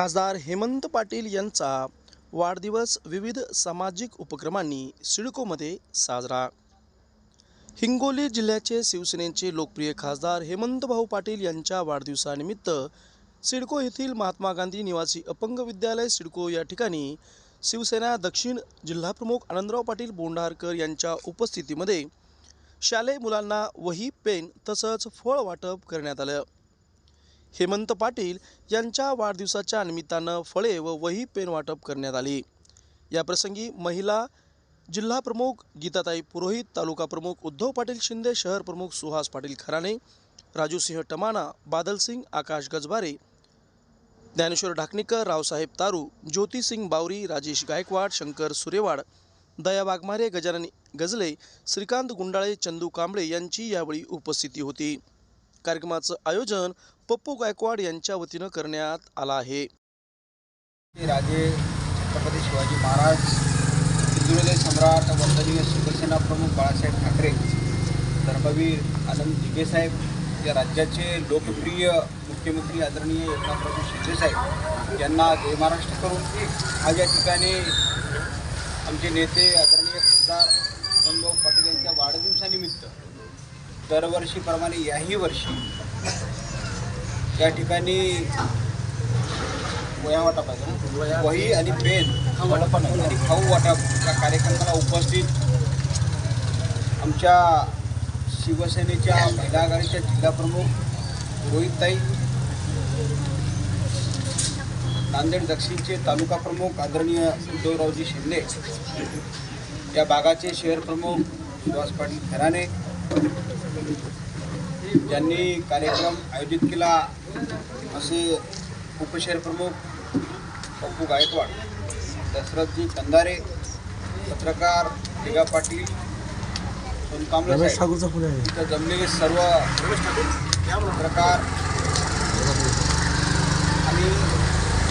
खासदार हेमंत पाटील यांचा वाढदिवस विविध सामाजिक उपक्रमांनी सिडकोमध्ये साजरा. हिंगोली जिल्ह्याचे शिवसेनेचे लोकप्रिय खासदार हेमंतभाऊ पाटील यांच्या वाढदिवसानिमित्त सिडको येथील महात्मा गांधी निवासी अपंग विद्यालय सिडको या ठिकाणी शिवसेना दक्षिण जिल्हाप्रमुख आनंदराव पाटील बोंडारकर यांच्या उपस्थितीमध्ये शालेय मुलांना वही पेन तसंच फळ वाटप करण्यात आलं. हेमंत पाटील यांच्या वाढदिवसाच्या निमित्तानं फळे व वही पेन वाटप करण्यात आली. याप्रसंगी महिला जिल्हा प्रमुख गीताताई पुरोहित तालुका प्रमुख उद्धव पाटील शिंदे शहर प्रमुख सुहास पाटील खराणे राजूसिंह टमाना बादलसिंग आकाश गजबारे ज्ञानेश्वर ढाकणीकर रावसाहेब तारू ज्योतिसिंग बावरी राजेश गायकवाड शंकर सुरेवाड दया वाघमारे गजानन गजले श्रीकांत गुंडाळे चंदू कांबळे यांची यावेळी उपस्थिती होती. कार्यक्रमाचं आयोजन पप्पू गायकवाड यांच्या वतीनं करण्यात आलं आहे. राजे छत्रपती शिवाजी महाराज सिंधुदुर्ग सम्राट वंदनीय शिवसेना प्रमुख बाळासाहेब ठाकरे धर्मवीर आनंद दिघेसाहेब या राज्याचे लोकप्रिय मुख्यमंत्री आदरणीय एकनाथराव शिंदेसाहेब यांना जय महाराष्ट्र करून आज या ठिकाणी आमचे नेते आदरणीय खासदार दरवर्षीप्रमाणे याही वर्षी या ठिकाणी वया वाटप आहे? वही आणि पेन आणि खाऊ वाटप या कार्यक्रमाला उपस्थित आमच्या शिवसेनेच्या महिला आघाडीच्या जिल्हाप्रमुख रोहितताई नांदेड दक्षिणचे तालुका प्रमुख आदरणीय उद्धवरावजी शिंदे या भागाचे शहर प्रमुख सुहास पाटील खराणे यांनी कार्यक्रम आयोजित केला. असे उपशहर प्रमुख पप्पू गायकवाड दशरथजी कंदारे पत्रकार दिगा पाटील इथं जमलेले सर्व पत्रकार आणि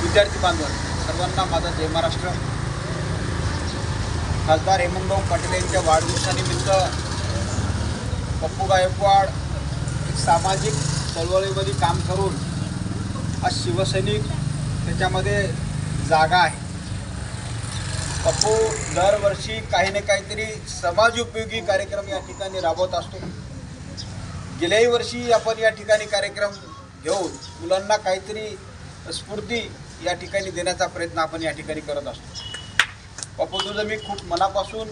विद्यार्थी बांधव सर्वांना माझा जय महाराष्ट्र. खासदार हेमंतभाऊ पाटील यांच्या वाढदिवसानिमित्त पप्पू गायकवाड एक सामाजिक चळवळीमध्ये काम करून आज शिवसैनिक त्याच्यामध्ये जागा आहे. पप्पू दरवर्षी काही ना काहीतरी समाज उपयोगी कार्यक्रम या ठिकाणी राबवत असतो. गेल्याही वर्षी आपण या ठिकाणी कार्यक्रम घेऊन मुलांना काहीतरी स्फूर्ती या ठिकाणी देण्याचा प्रयत्न आपण या ठिकाणी करत असतो. पप्पू तुझं मी खूप मनापासून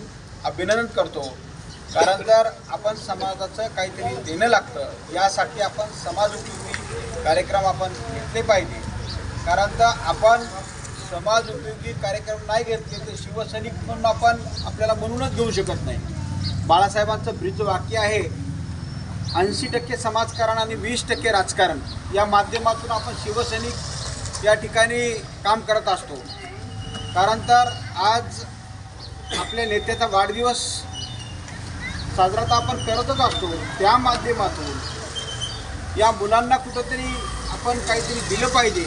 अभिनंदन करतो. कारण जर आपण समाजाचं काहीतरी देणं लागतं यासाठी आपण समाज उपयोगी कार्यक्रम आपण घेतले पाहिजे. कारण तर आपण समाज उपयोगी कार्यक्रम नाही घेतले तर शिवसैनिक म्हणून आपण आपल्याला म्हणूनच घेऊ शकत नाही. बाळासाहेबांचं ब्रिज वाक्य आहे. ऐंशी टक्के समाजकारण आणि वीस टक्के राजकारण या माध्यमातून आपण शिवसैनिक या ठिकाणी काम करत असतो. कारण तर आज आपल्या नेत्याचा वाढदिवस साजरा तर आपण करतच असतो त्या माध्यमातून या मुलांना कुठंतरी आपण काहीतरी दिलं पाहिजे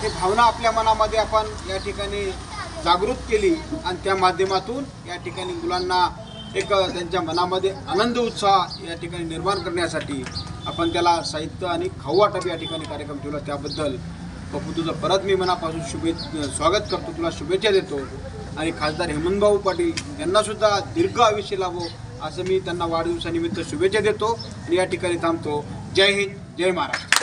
हे भावना आपल्या मनामध्ये आपण या ठिकाणी जागृत केली आणि त्या माध्यमातून या ठिकाणी मुलांना एक त्यांच्या मनामध्ये आनंद उत्साह या ठिकाणी निर्माण करण्यासाठी आपण त्याला साहित्य आणि खाऊ वाटप या ठिकाणी कार्यक्रम ठेवला. त्याबद्दल पप्पू तुझं परत मी मनापासून शुभे स्वागत करतो तुला शुभेच्छा देतो. आणि खासदार हेमंतभाऊ पाटील यांनासुद्धा दीर्घ आयुष्य लाभो. असं मी त्यांना वाढदिवसानिमित्त शुभेच्छा देतो आणि या ठिकाणी थांबतो. जय हिंद जय महाराष्ट्र.